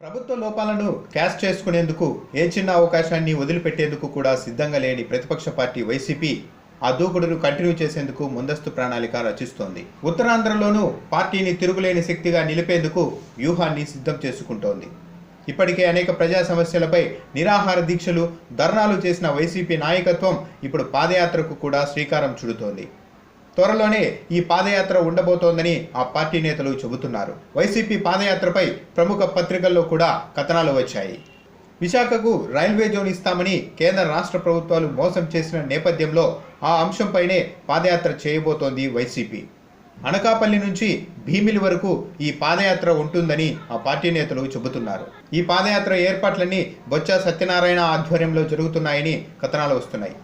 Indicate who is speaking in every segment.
Speaker 1: ప్రభుత్వ లోపాలను క్యాష్ చేసుకునేందుకు ఏ చిన్న అవకాశాన్ని వదిలిపెట్టేందుకు కూడా సిద్ధంగా లేని ప్రతిపక్ష పార్టీ వైసీపీ ఆ దూకుడును కంటిన్యూ చేసేందుకు ముందస్తు ప్రణాళిక రచిస్తోంది. ఉత్తరాంధ్రలోనూ పార్టీని తిరుగులేని శక్తిగా నిలిపేందుకు వ్యూహాన్ని సిద్ధం చేసుకుంటోంది. ఇప్పటికే అనేక ప్రజా సమస్యలపై నిరాహార దీక్షలు ధర్నాలు చేసిన వైసీపీ నాయకత్వం ఇప్పుడు పాదయాత్రకు కూడా శ్రీకారం చుడుతోంది. త్వరలోనే ఈ పాదయాత్ర ఉండబోతోందని ఆ పార్టీ నేతలు చెబుతున్నారు. వైసీపీ పాదయాత్రపై ప్రముఖ పత్రికల్లో కూడా కథనాలు వచ్చాయి. విశాఖకు రైల్వే జోన్ ఇస్తామని కేంద్ర రాష్ట్ర ప్రభుత్వాలు మోసం చేసిన నేపథ్యంలో ఆ అంశంపైనే పాదయాత్ర చేయబోతోంది వైసీపీ. అనకాపల్లి నుంచి భీమిలి వరకు ఈ పాదయాత్ర ఉంటుందని ఆ పార్టీ నేతలు చెబుతున్నారు. ఈ పాదయాత్ర ఏర్పాట్లన్నీ బొత్స సత్యనారాయణ ఆధ్వర్యంలో జరుగుతున్నాయని కథనాలు వస్తున్నాయి.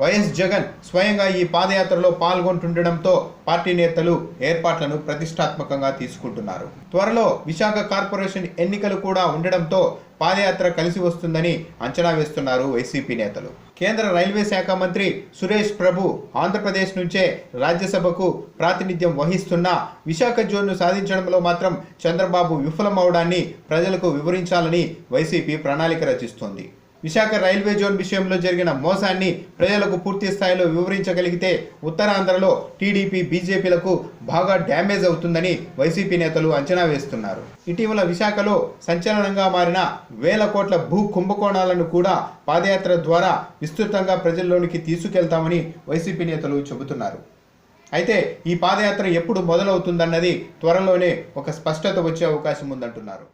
Speaker 1: వైఎస్ జగన్ స్వయంగా ఈ పాదయాత్రలో పాల్గొంటుండడంతో పార్టీ నేతలు ఏర్పాట్లను ప్రతిష్టాత్మకంగా తీసుకుంటున్నారు. త్వరలో విశాఖ కార్పొరేషన్ ఎన్నికలు కూడా ఉండడంతో పాదయాత్ర కలిసి వస్తుందని అంచనా వేస్తున్నారు వైసీపీ నేతలు. కేంద్ర రైల్వే శాఖ మంత్రి సురేష్ ప్రభు ఆంధ్రప్రదేశ్ నుంచే రాజ్యసభకు ప్రాతినిధ్యం వహిస్తున్న విశాఖ జోన్ను సాధించడంలో మాత్రం చంద్రబాబు విఫలమవడాన్ని ప్రజలకు వివరించాలని వైసీపీ ప్రణాళిక రచిస్తోంది. విశాఖ రైల్వే జోన్ విషయంలో జరిగిన మోసాన్ని ప్రజలకు పూర్తి స్థాయిలో వివరించగలిగితే ఉత్తరాంధ్రలో టీడీపీ బీజేపీలకు బాగా డ్యామేజ్ అవుతుందని వైసీపీ నేతలు అంచనా వేస్తున్నారు. ఇటీవల విశాఖలో సంచలనంగా మారిన వేల కోట్ల భూ కుంభకోణాలను కూడా పాదయాత్ర ద్వారా విస్తృతంగా ప్రజల్లోనికి తీసుకెళ్తామని వైసీపీ నేతలు చెబుతున్నారు. అయితే ఈ పాదయాత్ర ఎప్పుడు మొదలవుతుందన్నది త్వరలోనే ఒక స్పష్టత వచ్చే అవకాశం ఉందంటున్నారు.